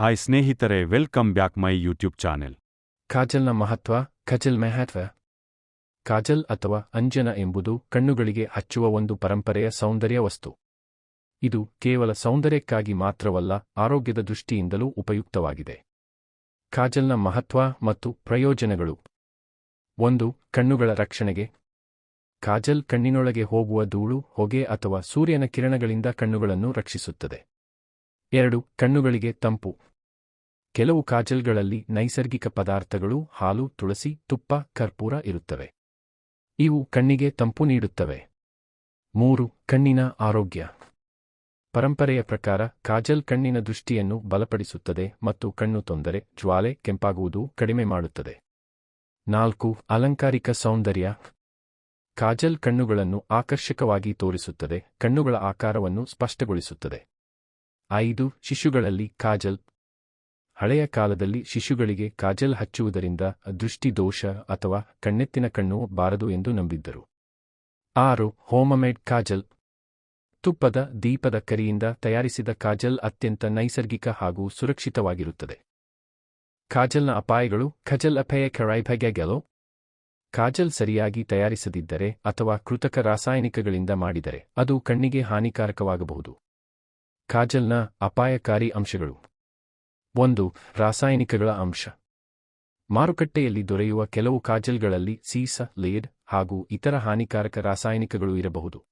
Hi ಸ್ನೇಹಿತರೆ, welcome back my YouTube channel. ಕಾಜಲ್ನ ಮಹತ್ವ ಖಜಲ್ ಮೆಹತ್ವ ಕಾಜಲ್ ಅಥವಾ ಅಂಜನ ಎಂಬುದು ಕಣ್ಣುಗಳಿಗೆ ಹಚ್ಚುವ ಒಂದು ಪರಂಪರೆಯ ಸೌಂದರ್ಯ ವಸ್ತು. ಇದು ಕೇವಲ ಸೌಂದರ್ಯಕ್ಕಾಗಿ ಮಾತ್ರವಲ್ಲ, ಆರೋಗ್ಯದ ದೃಷ್ಟಿಯಿಂದಲೂ ಉಪಯುಕ್ತವಾಗಿದೆ. ಕಾಜಲ್ನ ಮಹತ್ವ ಮತ್ತು ಪ್ರಯೋಜನಗಳು. ಒಂದು, ಕಣ್ಣುಗಳ ರಕ್ಷಣೆಗೆ. ಕಾಜಲ್ ಕಣ್ಣಿನೊಳಗೆ ಹೋಗುವ ಧೂಳು, ಹೊಗೆ ಅಥವಾ ಸೂರ್ಯನ ಕಿರಣಗಳಿಂದ ಕಣ್ಣುಗಳನ್ನು ರಕ್ಷಿಸುತ್ತದೆ. ಎರಡು, ಕಣ್ಣುಗಳಿಗೆ ತಂಪು. ಕೆಲವು ಕಾಜಲ್ಗಳಲ್ಲಿ ನೈಸರ್ಗಿಕ ಪದಾರ್ಥಗಳು ಹಾಲು, ತುಳಸಿ, ತುಪ್ಪ, ಕರ್ಪೂರ ಇರುತ್ತವೆ. ಇವು ಕಣ್ಣಿಗೆ ತಂಪು ನೀಡುತ್ತವೆ. ಮೂರು, ಕಣ್ಣಿನ ಆರೋಗ್ಯ. ಪರಂಪರೆಯ ಪ್ರಕಾರ ಕಾಜಲ್ ಕಣ್ಣಿನ ದೃಷ್ಟಿಯನ್ನು ಬಲಪಡಿಸುತ್ತದೆ ಮತ್ತು ಕಣ್ಣು ತೊಂದರೆ, ಜ್ವಾಲೆ, ಕೆಂಪಾಗುವುದು ಕಡಿಮೆ ಮಾಡುತ್ತದೆ. ನಾಲ್ಕು, ಅಲಂಕಾರಿಕ ಸೌಂದರ್ಯ. ಕಾಜಲ್ ಕಣ್ಣುಗಳನ್ನು ಆಕರ್ಷಕವಾಗಿ ತೋರಿಸುತ್ತದೆ, ಕಣ್ಣುಗಳ ಆಕಾರವನ್ನು ಸ್ಪಷ್ಟಗೊಳಿಸುತ್ತದೆ. ಐದು, ಶಿಶುಗಳಲ್ಲಿ ಕಾಜಲ್ ಹಳೆಯ ಕಾಲದಲ್ಲಿ ಶಿಶುಗಳಿಗೆ ಕಾಜಲ್ ಹಚ್ಚುವುದರಿಂದ ದೃಷ್ಟಿದೋಷ ಅಥವಾ ಕಣ್ಣೆತ್ತಿನ ಕಣ್ಣು ಬಾರದು ಎಂದು ನಂಬಿದ್ದರು. ಆರು, ಹೋಮಮೇಡ್ ಕಾಜಲ್. ತುಪ್ಪದ ದೀಪದ ಕರಿಯಿಂದ ತಯಾರಿಸಿದ ಕಾಜಲ್ ಅತ್ಯಂತ ನೈಸರ್ಗಿಕ ಹಾಗೂ ಸುರಕ್ಷಿತವಾಗಿರುತ್ತದೆ. ಕಾಜಲ್ನ ಅಪಾಯಗಳು ಖಜಲ್ ಅಪಯ ಕರೈಭಗೆಗೆಲೋ ಕಾಜಲ್ ಸರಿಯಾಗಿ ತಯಾರಿಸದಿದ್ದರೆ ಅಥವಾ ಕೃತಕ ರಾಸಾಯನಿಕಗಳಿಂದ ಮಾಡಿದರೆ ಅದು ಕಣ್ಣಿಗೆ ಹಾನಿಕಾರಕವಾಗಬಹುದು. ಕಾಜಲ್ನ ಅಪಾಯಕಾರಿ ಅಂಶಗಳು. ಒಂದು, ರಾಸಾಯನಿಕಗಳ ಅಂಶ. ಮಾರುಕಟ್ಟೆಯಲ್ಲಿ ದೊರೆಯುವ ಕೆಲವು ಕಾಜಲ್ಗಳಲ್ಲಿ ಸೀಸ, ಲೇಡ್ ಹಾಗೂ ಇತರ ಹಾನಿಕಾರಕ ರಾಸಾಯನಿಕಗಳು ಇರಬಹುದು.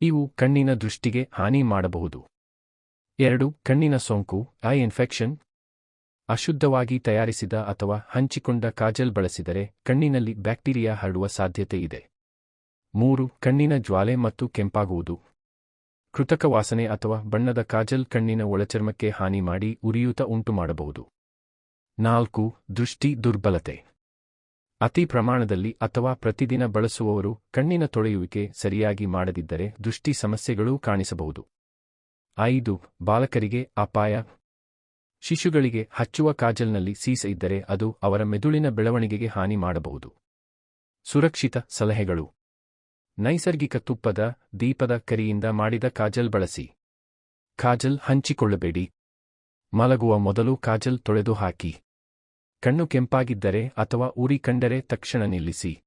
ಇವು ಕಣ್ಣಿನ ದೃಷ್ಟಿಗೆ ಹಾನಿ ಮಾಡಬಹುದು. ಎರಡು, ಕಣ್ಣಿನ ಸೋಂಕು ಐ ಇನ್ಫೆಕ್ಷನ್ ಅಶುದ್ಧವಾಗಿ ತಯಾರಿಸಿದ ಅಥವಾ ಹಂಚಿಕೊಂಡ ಕಾಜಲ್ ಬಳಸಿದರೆ ಕಣ್ಣಿನಲ್ಲಿ ಬ್ಯಾಕ್ಟೀರಿಯಾ ಹರಡುವ ಸಾಧ್ಯತೆ ಇದೆ. ಮೂರು, ಕಣ್ಣಿನ ಜ್ವಾಲೆ ಮತ್ತು ಕೆಂಪಾಗುವುದು. ಕೃತಕ ವಾಸನೆ ಅಥವಾ ಬಣ್ಣದ ಕಾಜಲ್ ಕಣ್ಣಿನ ಒಳಚರ್ಮಕ್ಕೆ ಹಾನಿ ಮಾಡಿ ಉರಿಯೂತ ಉಂಟುಮಾಡಬಹುದು ನಾಲ್ಕು, ದೃಷ್ಟಿ ದುರ್ಬಲತೆ. ಅತಿ ಪ್ರಮಾಣದಲ್ಲಿ ಅಥವಾ ಪ್ರತಿದಿನ ಬಳಸುವವರು ಕಣ್ಣಿನ ತೊಳೆಯುವಿಕೆ ಸರಿಯಾಗಿ ಮಾಡದಿದ್ದರೆ ದೃಷ್ಟಿ ಸಮಸ್ಯೆಗಳೂ ಕಾಣಿಸಬಹುದು. ಐದು, ಬಾಲಕರಿಗೆ ಅಪಾಯ. ಶಿಶುಗಳಿಗೆ ಹಚ್ಚುವ ಕಾಜಲ್ನಲ್ಲಿ ಸೀಸ ಇದ್ದರೆ ಅದು ಅವರ ಮೆದುಳಿನ ಬೆಳವಣಿಗೆಗೆ ಹಾನಿ ಮಾಡಬಹುದು. ಸುರಕ್ಷಿತ ಸಲಹೆಗಳು. ನೈಸರ್ಗಿಕ ತುಪ್ಪದ, ದೀಪದ ಕರಿಯಿಂದ ಮಾಡಿದ ಕಾಜಲ್ ಬಳಸಿ. ಕಾಜಲ್ ಹಂಚಿಕೊಳ್ಳಬೇಡಿ. ಮಲಗುವ ಮೊದಲು ಕಾಜಲ್ ತೊಳೆದು ಹಾಕಿ. ಕಣ್ಣು ಕೆಂಪಾಗಿದ್ದರೆ ಅಥವಾ ಉರಿ ಕಂಡರೆ ತಕ್ಷಣ ನಿಲ್ಲಿಸಿ.